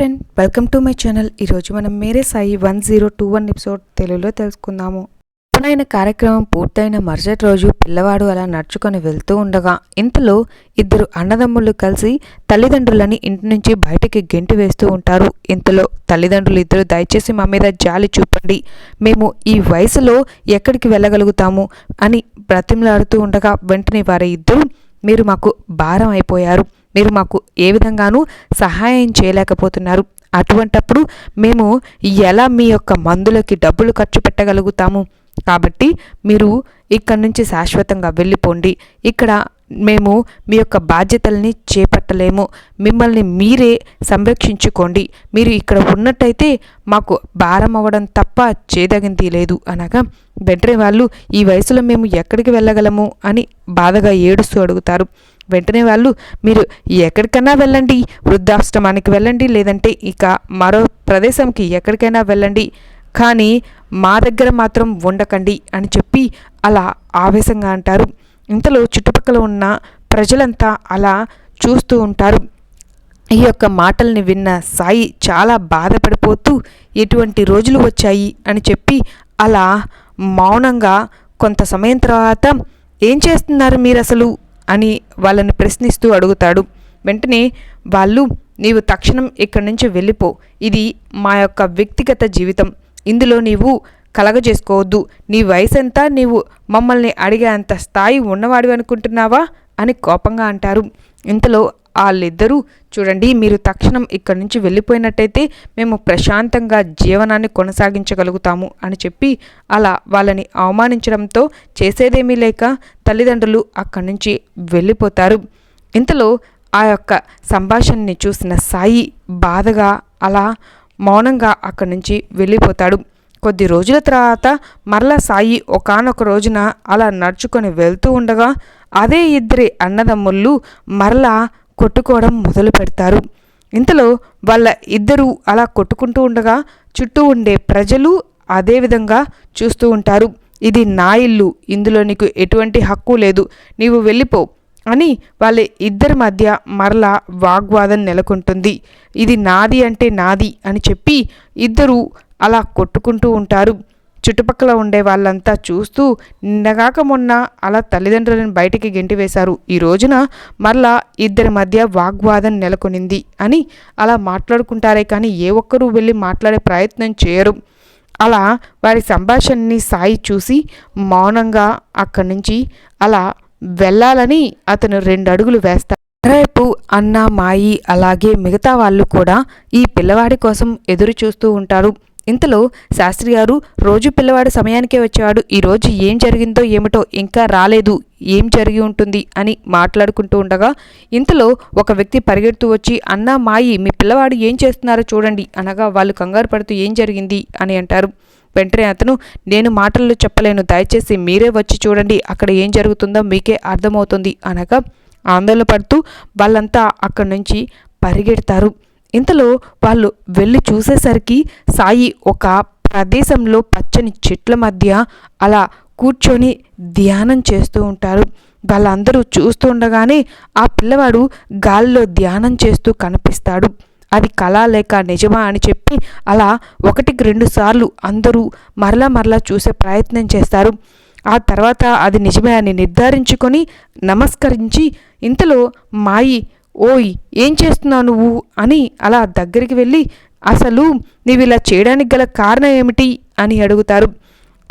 Friend welcome to my channel ఈరోజు మనం Mere Sai one zero two one episode తెలుగులో తెలుసుకుందాము. పునైన కార్యక్రమం పూర్తయిన మరుసటి రోజు పిల్లవాడు అలా నడుచుకొని వెళ్తూ ఉండగా ఇంతలో ఇద్దరు అన్నదమ్ములు కలిసి తల్లిదండ్రులని ఇంటి నుంచి బయటికి గెంటి వేస్తూ ఉంటారు. ఇంతలో తల్లిదండ్రులు ఇద్దరు దయచేసి మా మీద జాలి చూపండి. మేము ఈ వయసులో ఎక్కడికి వెళ్ళగలుగుతాము అని బ్రతిమలాడుతూ ఉండగా వెంటనే వారి ఇద్దరు మీరు మాకు భారం అయిపోయారు. మీరు మాకు ఏ విధంగానూ సహాయం చేయలేకపోతున్నారు. అటువంటప్పుడు మేము ఎలా మీ యొక్క మందులకి డబ్బులు ఖర్చు పెట్టగలుగుతాము? కాబట్టి మీరు ఇక్కడి నుంచి శాశ్వతంగా వెళ్ళిపోండి. ఇక్కడ మేము మీ యొక్క బాధ్యతల్ని చేపట్టలేము. మిమ్మల్ని మీరే సంరక్షించుకోండి. మీరు ఇక్కడ ఉన్నట్టయితే మాకు భారం అవ్వడం తప్ప చేదగింది లేదు అనగా వెంటనే వాళ్ళు ఈ వయసులో మేము ఎక్కడికి వెళ్ళగలము? అని బాధగా ఏడుస్తూ అడుగుతారు. వెంటనే వాళ్ళు మీరు ఎక్కడికైనా వెళ్ళండి వృద్ధాశ్రమానికి వెళ్ళండి లేదంటే ఇక మరో ప్రదేశంకి ఎక్కడికైనా వెళ్ళండి. కానీ మా దగ్గర మాత్రం ఉండకండి అని చెప్పి అలా ఆవేశంగా అంటారు. ఇంతలో చుట్టుపక్కల ఉన్న ప్రజలంతా అలా చూస్తూ ఉంటారు. ఈ యొక్క మాటల్ని విన్న సాయి చాలా బాధపడిపోతూ ఎటువంటి రోజులు వచ్చాయి? అని చెప్పి అలా మౌనంగా కొంత సమయం తర్వాత ఏం చేస్తున్నారు మీరు అసలు అని వాళ్ళని ప్రశ్నిస్తూ అడుగుతాడు. వెంటనే వాళ్ళు నీవు తక్షణం ఇక్కడి నుంచి వెళ్ళిపో. ఇది మా యొక్క వ్యక్తిగత జీవితం. ఇందులో నీవు కలగజేసుకోవద్దు. నీ వయసంతా నీవు మమ్మల్ని అడిగే అంత స్థాయి ఉన్నవాడు అనుకుంటున్నావా? అని కోపంగా అంటారు. ఇంతలో వాళ్ళిద్దరూ చూడండి మీరు తక్షణం ఇక్కడి నుంచి వెళ్ళిపోయినట్టయితే మేము ప్రశాంతంగా జీవనాన్ని కొనసాగించగలుగుతాము అని చెప్పి అలా వాళ్ళని అవమానించడంతో చేసేదేమీ లేక తల్లిదండ్రులు అక్కడి నుంచి వెళ్ళిపోతారు. ఇంతలో ఆ యొక్క సంభాషణని చూసిన సాయి బాధగా అలా మౌనంగా అక్కడి నుంచి వెళ్ళిపోతాడు. కొద్ది రోజుల తర్వాత మరలా సాయి ఒకనొక రోజున అలా నడుచుకొని వెళ్తూ ఉండగా అదే ఇద్దరి అన్నదమ్ముళ్ళు మరలా కొట్టుకోవడం మొదలు పెడతారు. ఇంతలో వాళ్ళ ఇద్దరు అలా కొట్టుకుంటూ ఉండగా చుట్టూ ఉండే ప్రజలు అదేవిధంగా చూస్తూ ఉంటారు. ఇది నా ఇల్లు ఇందులో నీకు ఎటువంటి హక్కు లేదు నీవు వెళ్ళిపో అని వాళ్ళ ఇద్దరి మధ్య మరలా వాగ్వాదం నెలకొంటుంది. ఇది నాది అంటే నాది అని చెప్పి ఇద్దరు అలా కొట్టుకుంటూ ఉంటారు. చుట్టుపక్కల ఉండే వాళ్ళంతా చూస్తూ నిన్నగాక మొన్న అలా తల్లిదండ్రులను బయటికి గెంటివేశారు ఈ రోజున మరలా ఇద్దరి మధ్య వాగ్వాదం నెలకొనింది అని అలా మాట్లాడుకుంటారే కానీ ఏ ఒక్కరూ వెళ్ళి మాట్లాడే ప్రయత్నం చేయరు. అలా వారి సంభాషణని సాయి చూసి మౌనంగా అక్కడి నుంచి అలా వెళ్ళాలని అతను రెండు అడుగులు వేస్తాడు రేపు అన్న మాయి అలాగే మిగతా వాళ్ళు కూడా ఈ పిల్లవాడి కోసం ఎదురు చూస్తూ ఉంటారు. ఇంతలో శాస్త్రి గారు రోజు పిల్లవాడు సమయానికే వచ్చేవాడు ఈరోజు ఏం జరిగిందో ఏమిటో ఇంకా రాలేదు. ఏం జరిగి ఉంటుంది? అని మాట్లాడుకుంటూ ఉండగా ఇంతలో ఒక వ్యక్తి పరిగెడుతూ వచ్చి అన్నా మాయి మీ పిల్లవాడు ఏం చేస్తున్నారో చూడండి. అనగా వాళ్ళు కంగారు పడుతూ ఏం జరిగింది? అని అంటారు. వెంటనే అతను నేను మాటల్లో చెప్పలేను. దయచేసి మీరే వచ్చి చూడండి. అక్కడ ఏం జరుగుతుందో మీకే అర్థమవుతుంది. అనగా ఆందోళన పడుతూ వాళ్ళంతా అక్కడి నుంచి పరిగెడతారు. ఇంతలో వాళ్ళు వెళ్ళి చూసేసరికి సాయి ఒక ప్రదేశంలో పచ్చని చెట్ల మధ్య అలా కూర్చొని ధ్యానం చేస్తూ ఉంటారు. వాళ్ళందరూ చూస్తూ ఉండగానే ఆ పిల్లవాడు గాలిలో ధ్యానం చేస్తూ కనిపిస్తాడు. అది కళ లేక నిజమా అని చెప్పి అలా ఒకటికి రెండు సార్లు అందరూ మరలా మరలా చూసే ప్రయత్నం చేస్తారు. ఆ తర్వాత అది నిజమే అని నిర్ధారించుకొని నమస్కరించి ఇంతలో మాయి ఓయ్ ఏం చేస్తున్నావు నువ్వు? అని అలా దగ్గరికి వెళ్ళి అసలు నీవు ఇలా చేయడానికి గల కారణం ఏమిటి? అని అడుగుతారు.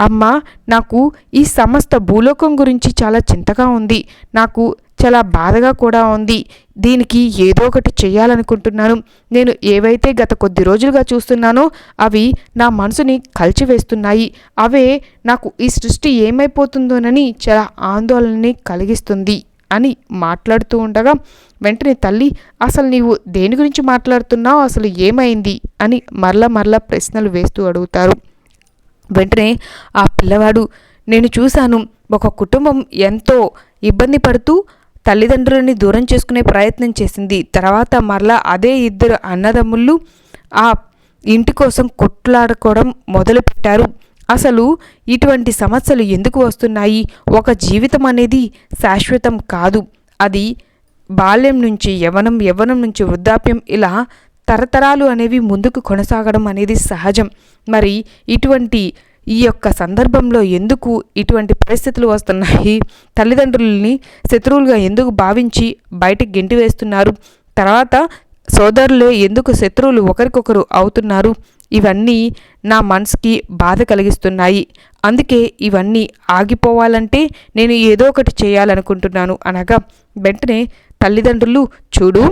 అమ్మా నాకు ఈ సమస్త భూలోకం గురించి చాలా చింతగా ఉంది. నాకు చాలా బాధగా కూడా ఉంది. దీనికి ఏదో ఒకటి చేయాలనుకుంటున్నాను. నేను ఏవైతే గత కొద్ది రోజులుగా చూస్తున్నానో అవి నా మనసుని కలిచివేస్తున్నాయి. అవే నాకు ఈ సృష్టి ఏమైపోతుందోనని చాలా ఆందోళనని కలిగిస్తుంది. అని మాట్లాడుతూ ఉండగా వెంటనే తల్లి అసలు నీవు దేని గురించి మాట్లాడుతున్నావు? అసలు ఏమైంది? అని మరల మరల ప్రశ్నలు వేస్తూ అడుగుతారు. వెంటనే ఆ పిల్లవాడు నేను చూశాను ఒక కుటుంబం ఎంతో ఇబ్బంది పడుతూ తల్లిదండ్రులని దూరం చేసుకునే ప్రయత్నం చేసింది. తర్వాత మరలా అదే ఇద్దరు అన్నదమ్ముళ్ళు ఆ ఇంటి కోసం కొట్లాడుకోవడం మొదలుపెట్టారు. అసలు ఇటువంటి సమస్యలు ఎందుకు వస్తున్నాయి? ఒక జీవితం అనేది శాశ్వతం కాదు. అది బాల్యం నుంచి యవనం యవనం నుంచి వృద్ధాప్యం ఇలా తరతరాలు అనేవి ముందుకు కొనసాగడం అనేది సహజం. మరి ఇటువంటి ఈ యొక్క సందర్భంలో ఎందుకు ఇటువంటి పరిస్థితులు వస్తున్నాయి? తల్లిదండ్రులని శత్రువులుగా ఎందుకు భావించి బయటికి గెంటి వేస్తున్నారు తర్వాత సోదరులే ఎందుకు శత్రువులు ఒకరికొకరు అవుతున్నారు? ఇవన్నీ నా మనసుకి బాధ కలిగిస్తున్నాయి. అందుకే ఇవన్నీ ఆగిపోవాలంటే నేను ఏదో ఒకటి చేయాలనుకుంటున్నాను అనగా వెంటనే తల్లిదండ్రులు చూడు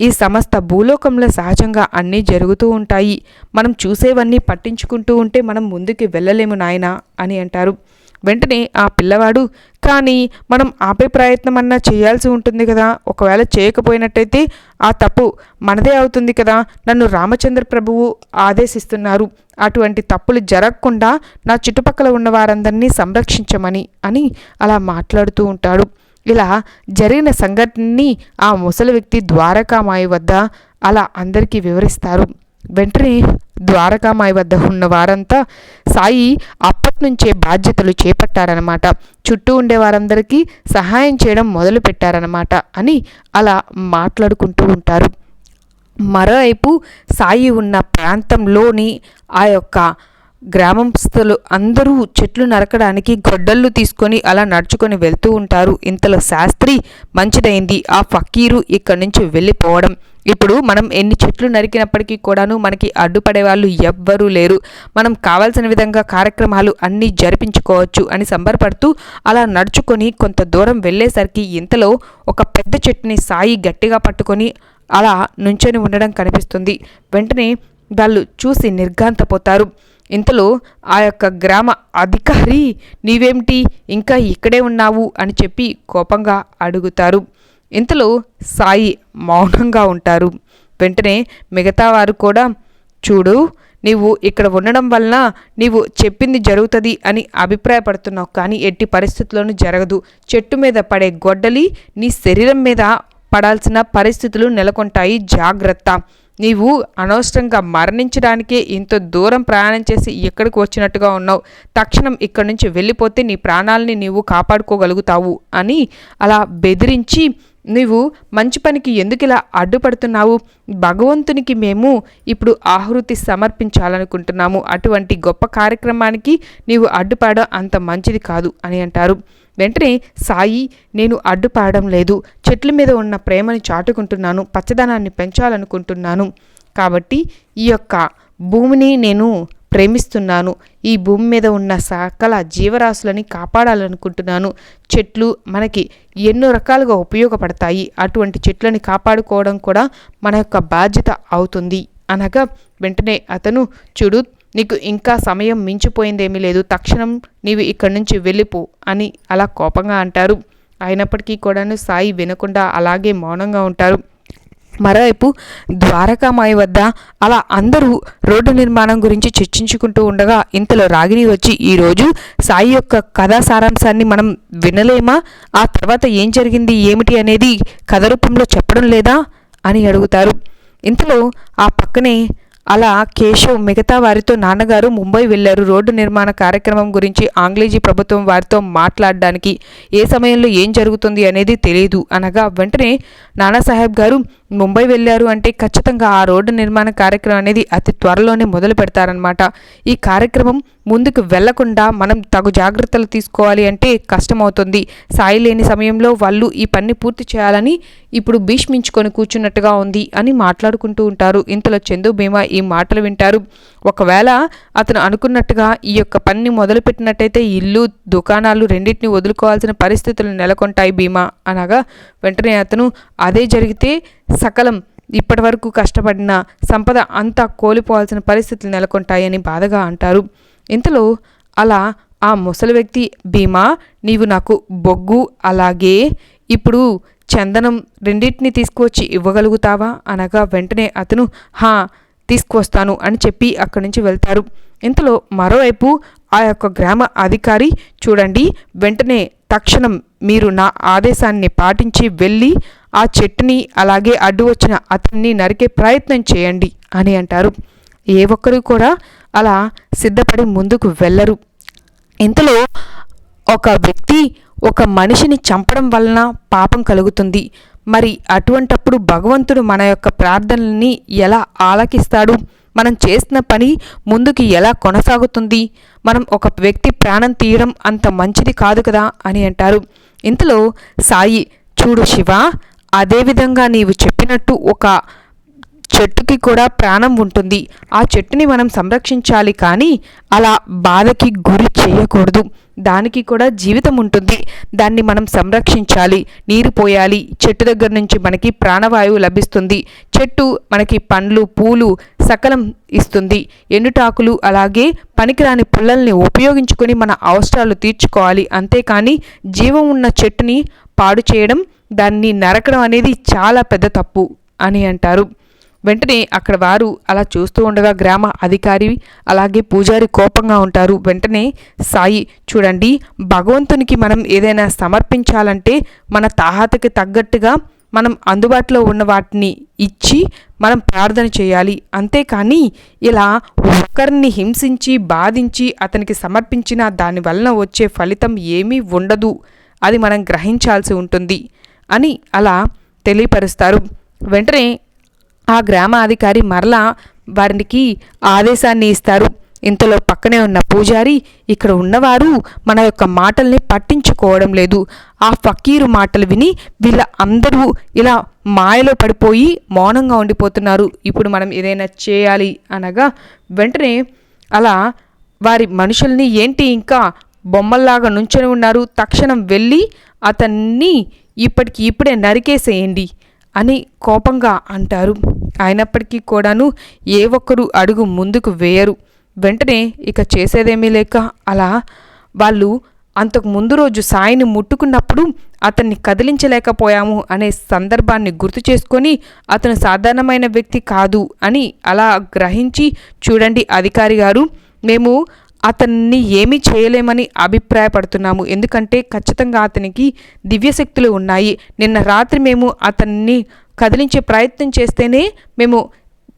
ఈ సమస్త భూలోకంలో సహజంగా అన్నీ జరుగుతూ ఉంటాయి. మనం చూసేవన్నీ పట్టించుకుంటూ ఉంటే మనం ముందుకు వెళ్ళలేము నాయన అని అంటారు. వెంటనే ఆ పిల్లవాడు కానీ మనం ఆపే ప్రయత్నం అన్నా చేయాల్సి ఉంటుంది కదా ఒకవేళ చేయకపోయినట్టయితే ఆ తప్పు మనదే అవుతుంది కదా నన్ను రామచంద్ర ప్రభువు ఆదేశిస్తున్నారు. అటువంటి తప్పులు జరగకుండా నా చుట్టుపక్కల ఉన్న వారందరినీ సంరక్షించమని అని అలా మాట్లాడుతూ ఉంటాడు. ఇలా జరిగిన సంఘటనని ఆ ముసలి వ్యక్తి ద్వారకామాయి వద్ద అలా అందరికీ వివరిస్తారు. వెంటనే ద్వారకామాయి వద్ద ఉన్న వారంతా సాయి అప్పటి నుంచే బాధ్యతలు చేపట్టారనమాట చుట్టూ ఉండే వారందరికీ సహాయం చేయడం మొదలు పెట్టారనమాట అని అలా మాట్లాడుకుంటూ ఉంటారు. మరోవైపు సాయి ఉన్న ప్రాంతంలోని ఆ యొక్క గ్రామస్తులు అందరూ చెట్లు నరకడానికి గొడ్డళ్ళు తీసుకొని అలా నడుచుకొని వెళ్తూ ఉంటారు. ఇంతలో శాస్త్రి మంచిదైంది. ఆ ఫకీరు ఇక్కడి నుంచి వెళ్ళిపోవడం. ఇప్పుడు మనం ఎన్ని చెట్లు నరికినప్పటికీ కూడాను మనకి అడ్డుపడే వాళ్ళు ఎవ్వరూ లేరు. మనం కావాల్సిన విధంగా కార్యక్రమాలు అన్నీ జరిపించుకోవచ్చు అని సంబరపడుతూ అలా నడుచుకొని కొంత దూరం వెళ్ళేసరికి ఇంతలో ఒక పెద్ద చెట్టుని సాయి గట్టిగా పట్టుకొని అలా నుంచొని ఉండడం కనిపిస్తుంది. వెంటనే వాళ్ళు చూసి నిర్ఘాంతపోతారు. ఇంతలో ఆ యొక్క గ్రామ అధికారి నీవేమిటి? ఇంకా ఇక్కడే ఉన్నావు? అని చెప్పి కోపంగా అడుగుతారు. ఇంతలో సాయి మౌనంగా ఉంటారు. వెంటనే మిగతా వారు కూడా చూడు నీవు ఇక్కడ ఉండడం వలన నీవు చెప్పింది జరుగుతుంది అని అభిప్రాయపడుతున్నావు కానీ ఎట్టి పరిస్థితుల్లోనూ జరగదు. చెట్టు మీద పడే గొడ్డలి నీ శరీరం మీద పడాల్సిన పరిస్థితులు నెలకొంటాయి. జాగ్రత్త. నీవు అనవసరంగా మరణించడానికే ఇంత దూరం ప్రయాణం చేసి ఇక్కడికి వచ్చినట్టుగా ఉన్నావు. తక్షణం ఇక్కడి నుంచి వెళ్ళిపోతే నీ ప్రాణాలని నీవు కాపాడుకోగలుగుతావు అని అలా బెదిరించి నీవు మంచి పనికి ఎందుకిలా అడ్డుపడుతున్నావు? భగవంతునికి మేము ఇప్పుడు ఆహృతి సమర్పించాలనుకుంటున్నాము. అటువంటి గొప్ప కార్యక్రమానికి నీవు అడ్డుపడడం అంత మంచిది కాదు అని అంటారు. వెంటనే సాయి నేను అడ్డుపడడం లేదు. చెట్ల మీద ఉన్న ప్రేమని చాటుకుంటున్నాను. పచ్చదనాన్ని పెంచాలనుకుంటున్నాను. కాబట్టి ఈ యొక్క భూమిని నేను ప్రేమిస్తున్నాను. ఈ భూమి మీద ఉన్న సకల జీవరాశులని కాపాడాలనుకుంటున్నాను. చెట్లు మనకి ఎన్నో రకాలుగా ఉపయోగపడతాయి. అటువంటి చెట్లని కాపాడుకోవడం కూడా మన యొక్క బాధ్యత అవుతుంది. అనగా వెంటనే అతను చూడు నీకు ఇంకా సమయం మించిపోయిందేమీ లేదు. తక్షణం నీవు ఇక్కడి నుంచి వెళ్ళిపో అని అలా కోపంగా అంటారు. అయినప్పటికీ కూడాను సాయి వినకుండా అలాగే మౌనంగా ఉంటారు. మరోవైపు ద్వారకామాయి వద్ద అలా అందరూ రోడ్డు నిర్మాణం గురించి చర్చించుకుంటూ ఉండగా ఇంతలో రాగిని వచ్చి ఈరోజు సాయి యొక్క కథా సారాంశాన్ని మనం వినలేమా? ఆ తర్వాత ఏం జరిగింది? ఏమిటి? అనేది కథ రూపంలో చెప్పడం లేదా? అని అడుగుతారు. ఇంతలో ఆ పక్కనే అలా కేశవ్ మిగతా వారితో నాన్నగారు ముంబై వెళ్ళారు రోడ్డు నిర్మాణ కార్యక్రమం గురించి ఆంగ్లేజీ ప్రభుత్వం వారితో మాట్లాడడానికి ఏ సమయంలో ఏం జరుగుతుంది అనేది తెలియదు అనగా వెంటనే నానాసాహెబ్ గారు ముంబై వెళ్ళారు అంటే ఖచ్చితంగా ఆ రోడ్డు నిర్మాణ కార్యక్రమం అనేది అతి త్వరలోనే మొదలు పెడతారనమాట ఈ కార్యక్రమం ముందుకు వెళ్ళకుండా మనం తగు జాగ్రత్తలు తీసుకోవాలి అంటే కష్టమవుతుంది. సాయి లేని సమయంలో వాళ్ళు ఈ పని పూర్తి చేయాలని ఇప్పుడు భీష్మించుకొని కూర్చున్నట్టుగా ఉంది అని మాట్లాడుకుంటూ ఉంటారు. ఇంతలో చందు భీమా ఈ మాటలు వింటారు. ఒకవేళ అతను అనుకున్నట్టుగా ఈ యొక్క పనిని మొదలుపెట్టినట్టయితే ఇల్లు దుకాణాలు రెండింటిని వదులుకోవాల్సిన పరిస్థితులు నెలకొంటాయి భీమా అనగా వెంటనే అతను అదే జరిగితే సకలం ఇప్పటి వరకు కష్టపడిన సంపద అంతా కోల్పోవాల్సిన పరిస్థితులు నెలకొంటాయని బాధగా అంటారు. ఇంతలో అలా ఆ ముసలి వ్యక్తి భీమా నీవు నాకు బొగ్గు అలాగే ఇప్పుడు చందనం రెండింటిని తీసుకువచ్చి ఇవ్వగలుగుతావా? అనగా వెంటనే అతను హా తీసుకువస్తాను అని చెప్పి అక్కడి నుంచి వెళ్తారు. ఇంతలో మరోవైపు ఆ యొక్క గ్రామ అధికారి చూడండి వెంటనే తక్షణం మీరు నా ఆదేశాన్ని పాటించి వెళ్ళి ఆ చెట్టుని అలాగే అడ్డు వచ్చిన అతన్ని నరికే ప్రయత్నం చేయండి అని అంటారు. ఏ ఒక్కరు కూడా అలా సిద్ధపడి ముందుకు వెళ్ళరు. ఇంతలో ఒక వ్యక్తి ఒక మనిషిని చంపడం వలన పాపం కలుగుతుంది. మరి అటువంటప్పుడు భగవంతుడు మన యొక్క ప్రార్థనల్ని ఎలా ఆలకిస్తాడు? మనం చేసిన పని ముందుకు ఎలా కొనసాగుతుంది? మనం ఒక వ్యక్తి ప్రాణం తీయడం అంత మంచిది కాదు కదా అని అంటారు. ఇంతలో సాయి చూడు శివ అదేవిధంగా నీవు చెప్పినట్టు ఒక చెట్టుకి కూడా ప్రాణం ఉంటుంది. ఆ చెట్టుని మనం సంరక్షించాలి కానీ అలా బాధకి గురి చేయకూడదు. దానికి కూడా జీవితం ఉంటుంది. దాన్ని మనం సంరక్షించాలి. నీరు పోయాలి. చెట్టు దగ్గర నుంచి మనకి ప్రాణవాయువు లభిస్తుంది. చెట్టు మనకి పండ్లు పూలు సకలం ఇస్తుంది. ఎండుటాకులు అలాగే పనికిరాని పుల్లల్ని ఉపయోగించుకొని మన అవసరాలు తీర్చుకోవాలి. అంతేకాని జీవం ఉన్న చెట్టుని పాడు చేయడం దాన్ని నరకడం అనేది చాలా పెద్ద తప్పు అని అంటారు. వెంటనే అక్కడ వారు అలా చూస్తూ ఉండగా గ్రామ అధికారి అలాగే పూజారి కోపంగా ఉంటారు. వెంటనే సాయి చూడండి భగవంతునికి మనం ఏదైనా సమర్పించాలంటే మన తాహతకి తగ్గట్టుగా మనం అందుబాటులో ఉన్న వాటిని ఇచ్చి మనం ప్రార్థన చేయాలి. అంతేకాని ఇలా ఒకరిని హింసించి బాధించి అతనికి సమర్పించిన దానివలన వచ్చే ఫలితం ఏమీ ఉండదు. అది మనం గ్రహించాల్సి ఉంటుంది అని అలా తెలియపరుస్తారు. వెంటనే ఆ గ్రామ అధికారి మరలా వారికి ఆదేశాన్ని ఇస్తారు. ఇంతలో పక్కనే ఉన్న పూజారి ఇక్కడ ఉన్నవారు మన యొక్క మాటల్ని పట్టించుకోవడం లేదు. ఆ ఫకీరు మాటలు విని వీళ్ళ అందరూ ఇలా మాయలో పడిపోయి మౌనంగా ఉండిపోతున్నారు. ఇప్పుడు మనం ఏదైనా చేయాలి అనగా వెంటనే అలా వారి మనుషుల్ని ఏంటి ఇంకా బొమ్మల్లాగా నుంచొని ఉన్నారు. తక్షణం వెళ్ళి అతన్ని ఇప్పటికి ఇప్పుడే నరికేసేయండి. అని కోపంగా అంటారు. అయినప్పటికీ కూడాను ఏ ఒక్కరు అడుగు ముందుకు వేయరు. వెంటనే ఇక చేసేదేమీ లేక అలా వాళ్ళు అంతకు ముందు రోజు సాయిని ముట్టుకున్నప్పుడు అతన్ని కదిలించలేకపోయాము అనే సందర్భాన్ని గుర్తు చేసుకొని అతను సాధారణమైన వ్యక్తి కాదు అని అలా గ్రహించి చూడండి అధికారి గారు మేము అతన్ని ఏమీ చేయలేమని అభిప్రాయపడుతున్నాము. ఎందుకంటే ఖచ్చితంగా అతనికి దివ్యశక్తులు ఉన్నాయి. నిన్న రాత్రి మేము అతన్ని కదిలించే ప్రయత్నం చేస్తేనే మేము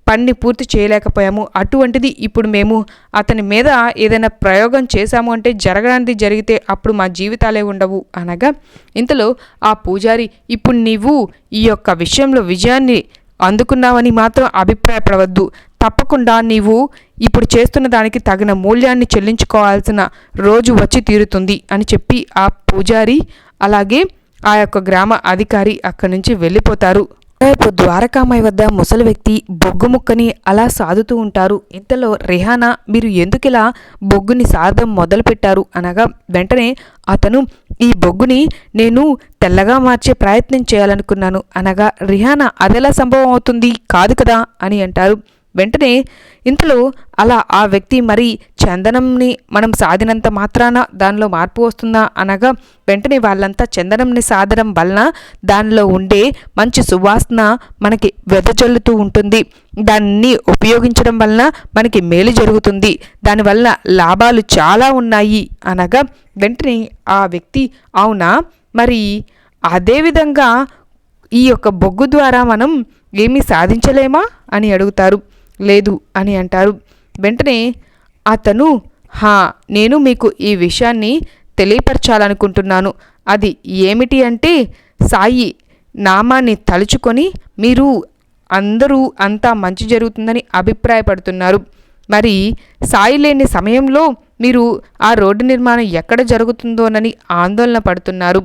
పని పూర్తి చేయలేకపోయాము. అటువంటిది ఇప్పుడు మేము అతని మీద ఏదైనా ప్రయోగం చేశాము అంటే జరగడానికి జరిగితే అప్పుడు మా జీవితాలే ఉండవు అనగా ఇంతలో ఆ పూజారి ఇప్పుడు నీవు ఈ యొక్క విషయంలో విజయాన్ని అందుకున్నావని మాత్రం అభిప్రాయపడవద్దు. తప్పకుండా నీవు ఇప్పుడు చేస్తున్న దానికి తగిన మూల్యాన్ని చెల్లించుకోవాల్సిన రోజు వచ్చి తీరుతుంది అని చెప్పి ఆ పూజారి అలాగే ఆ యొక్క గ్రామ అధికారి అక్కడి నుంచి వెళ్ళిపోతారు. రేపు ద్వారకామాయి వద్ద ముసలి వ్యక్తి బొగ్గు ముక్కని అలా సాదుతూ ఉంటారు. ఇంతలో రిహానా మీరు ఎందుకిలా బొగ్గుని సాధం మొదలుపెట్టారు అనగా వెంటనే అతను ఈ బొగ్గుని నేను తెల్లగా మార్చే ప్రయత్నం చేయాలనుకున్నాను అనగా రిహానా అదెలా సంభవం అవుతుంది? కాదు కదా అని అంటారు. వెంటనే ఇంతలో అలా ఆ వ్యక్తి మరి చందనంని మనం సాధినంత మాత్రాన దానిలో మార్పు వస్తుందా అనగా వెంటనే వాళ్ళంతా చందనంని సాధడం వలన దానిలో ఉండే మంచి సువాసన మనకి వెదజల్లుతూ ఉంటుంది. దాన్ని ఉపయోగించడం వలన మనకి మేలు జరుగుతుంది. దానివల్ల లాభాలు చాలా ఉన్నాయి అనగా వెంటనే ఆ వ్యక్తి అవునా? మరి అదేవిధంగా ఈ యొక్క బొగ్గు ద్వారా మనం ఏమీ సాధించలేమా అని అడుగుతారు. లేదు అని అంటారు. వెంటనే అతను హా నేను మీకు ఈ విషయాన్ని తెలియపరచాలనుకుంటున్నాను. అది ఏమిటి అంటే సాయి నామాన్ని తలుచుకొని మీరు అందరూ అంతా మంచి జరుగుతుందని అభిప్రాయపడుతున్నారు. మరి సాయి లేని సమయంలో మీరు ఆ రోడ్డు నిర్మాణం ఎక్కడ జరుగుతుందోనని ఆందోళన పడుతున్నారు.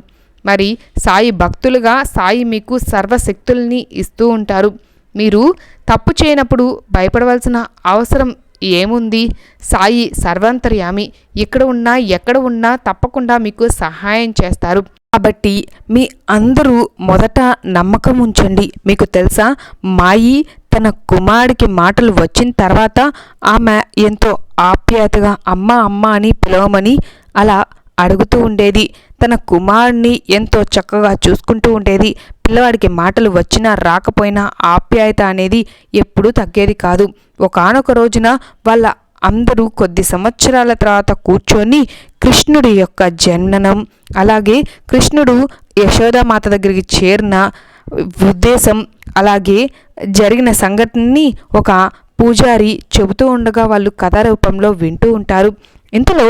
మరి సాయి భక్తులుగా సాయి మీకు సర్వశక్తుల్ని ఇస్తూ ఉంటారు. మీరు తప్పు చేయనప్పుడు భయపడవలసిన అవసరం ఏముంది? సాయి సర్వాంతర్యామి ఇక్కడ ఉన్నా ఎక్కడ ఉన్నా తప్పకుండా మీకు సహాయం చేస్తారు. కాబట్టి మీ అందరూ మొదట నమ్మకం ఉంచండి. మీకు తెలుసా? మాయి తన కుమారుడికి మాటలు వచ్చిన తర్వాత ఆమె ఎంతో ఆప్యాయతగా అమ్మ అమ్మ అని పిలవమని అలా అడుగుతూ ఉండేది. తన కుమారుణ్ణి ఎంతో చక్కగా చూసుకుంటూ ఉండేది. పిల్లవాడికి మాటలు వచ్చినా రాకపోయినా ఆప్యాయత అనేది ఎప్పుడూ తగ్గేది కాదు. ఒకనొక రోజున వాళ్ళ అందరూ కొద్ది సంవత్సరాల తర్వాత కూర్చొని కృష్ణుడి యొక్క జననం అలాగే కృష్ణుడు యశోదామాత దగ్గరికి చేరిన ఉద్దేశం అలాగే జరిగిన సంఘటనని ఒక పూజారి చెబుతూ ఉండగా వాళ్ళు కథ రూపంలో వింటూ ఉంటారు. ఇంతలో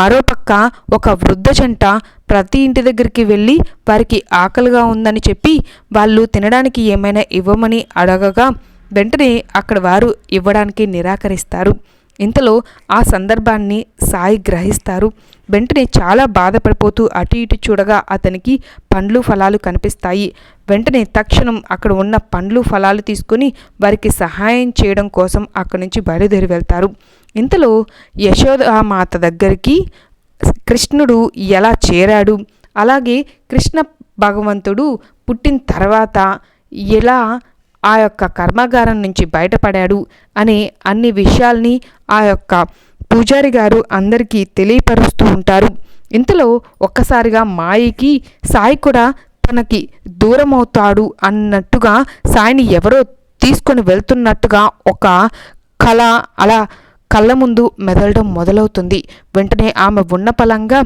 మరోపక్క ఒక వృద్ధ జంట ప్రతి ఇంటి దగ్గరికి వెళ్ళి వారికి ఆకలిగా ఉందని చెప్పి వాళ్ళు తినడానికి ఏమైనా ఇవ్వమని అడగగా వెంటనే అక్కడ వారు ఇవ్వడానికి నిరాకరిస్తారు. ఇంతలో ఆ సందర్భాన్ని సాయి గ్రహిస్తారు. వెంటనే చాలా బాధపడిపోతూ అటు ఇటు చూడగా అతనికి పండ్లు ఫలాలు కనిపిస్తాయి. వెంటనే తక్షణం అక్కడ ఉన్న పండ్లు ఫలాలు తీసుకుని వారికి సహాయం చేయడం కోసం అక్కడి నుంచి బయలుదేరి వెళ్తారు. ఇంతలో యశోదామాత దగ్గరికి కృష్ణుడు ఎలా చేరాడు? అలాగే కృష్ణ భగవంతుడు పుట్టిన తర్వాత ఎలా ఆ యొక్క కర్మాగారం నుంచి బయటపడాడు అనే అన్ని విషయాల్ని ఆ యొక్క పూజారి గారు అందరికీ తెలియపరుస్తూ ఉంటారు. ఇంతలో ఒక్కసారిగా మాయికి సాయి కూడా తనకి దూరం అవుతాడు అన్నట్టుగా సాయిని ఎవరో తీసుకొని వెళ్తున్నట్టుగా ఒక కళ అలా కళ్ళ ముందు మెదలడం మొదలవుతుంది. వెంటనే ఆమె ఉన్న పలంగా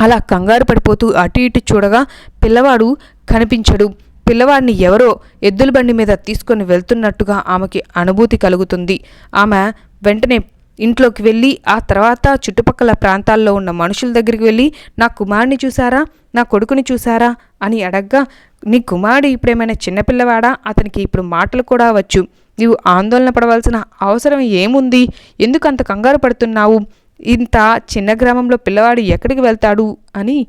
అలా కంగారు పడిపోతూ అటు ఇటు చూడగా పిల్లవాడు కనిపించడు. పిల్లవాడిని ఎవరో ఎద్దుల బండి మీద తీసుకొని వెళ్తున్నట్టుగా ఆమెకి అనుభూతి కలుగుతుంది. ఆమె వెంటనే ఇంట్లోకి వెళ్ళి ఆ తర్వాత చుట్టుపక్కల ప్రాంతాల్లో ఉన్న మనుషుల దగ్గరికి వెళ్ళి నా కుమారుని చూసారా నా కొడుకుని చూసారా అని అడగ్గా నీ కుమారుడు ఇప్పుడేమైనా చిన్నపిల్లవాడా అతనికి ఇప్పుడు మాటలు కూడా వచ్చు. నీవు ఆందోళన పడవలసిన అవసరం ఏముంది? ఎందుకు అంత కంగారు పడుతున్నావు? ఇంత చిన్న గ్రామంలో పిల్లవాడు ఎక్కడికి వెళ్తాడు? అని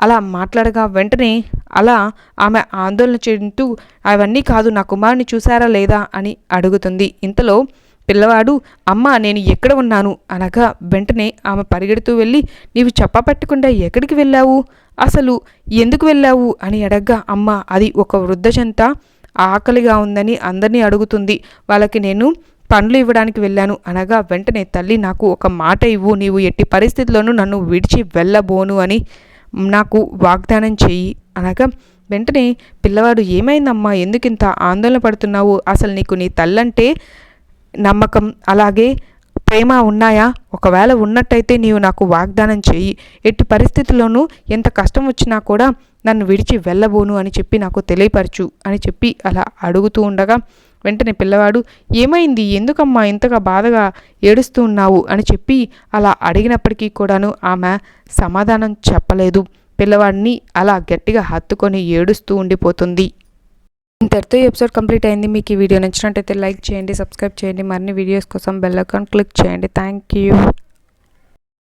అలా మాట్లాడగా వెంటనే అలా ఆమె ఆందోళన చెందుతూ అవన్నీ కాదు నా కుమారుని చూసారా లేదా? అని అడుగుతుంది. ఇంతలో పిల్లవాడు అమ్మ నేను ఎక్కడ ఉన్నాను? అనగా వెంటనే ఆమె పరిగెడుతూ వెళ్ళి నీవు చెప్పపట్టకుండా ఎక్కడికి వెళ్ళావు? అసలు ఎందుకు వెళ్ళావు? అని అడగ్గా అమ్మ అది ఒక వృద్ధజంత ఆకలిగా ఉందని అందరినీ అడుగుతుంది. వాళ్ళకి నేను పండ్లు ఇవ్వడానికి వెళ్ళాను. అనగా వెంటనే తల్లి నాకు ఒక మాట ఇవ్వు. నీవు ఎట్టి పరిస్థితుల్లోనూ నన్ను విడిచి వెళ్ళబోను అని నాకు వాగ్దానం చెయ్యి. అనగా వెంటనే పిల్లవాడు ఏమైందమ్మా? ఎందుకింత ఆందోళన పడుతున్నావు? అసలు నీకు నీ తల్లంటే నమ్మకం? అలాగే ప్రేమ ఉన్నాయా? ఒకవేళ ఉన్నట్టయితే నీవు నాకు వాగ్దానం చేయి ఎట్టి పరిస్థితుల్లోనూ ఎంత కష్టం వచ్చినా కూడా నన్ను విడిచి వెళ్ళబోను అని చెప్పి నాకు తెలియపరచు అని చెప్పి అలా అడుగుతూ ఉండగా వెంటనే పిల్లవాడు ఏమైంది? ఎందుకమ్మా ఇంతగా బాధగా ఏడుస్తూ ఉన్నావు? అని చెప్పి అలా అడిగినప్పటికీ కూడాను ఆమె సమాధానం చెప్పలేదు. పిల్లవాడిని అలా గట్టిగా హత్తుకొని ఏడుస్తూ ఉండిపోతుంది. ఇంతటితో ఎపిసోడ్ కంప్లీట్ అయింది. మీకు ఈ వీడియో నచ్చినట్టయితే లైక్ చేయండి సబ్స్క్రైబ్ చేయండి. మరిన్ని వీడియోస్ కోసం బెల్ ఐకాన్ క్లిక్ చేయండి. Thank you.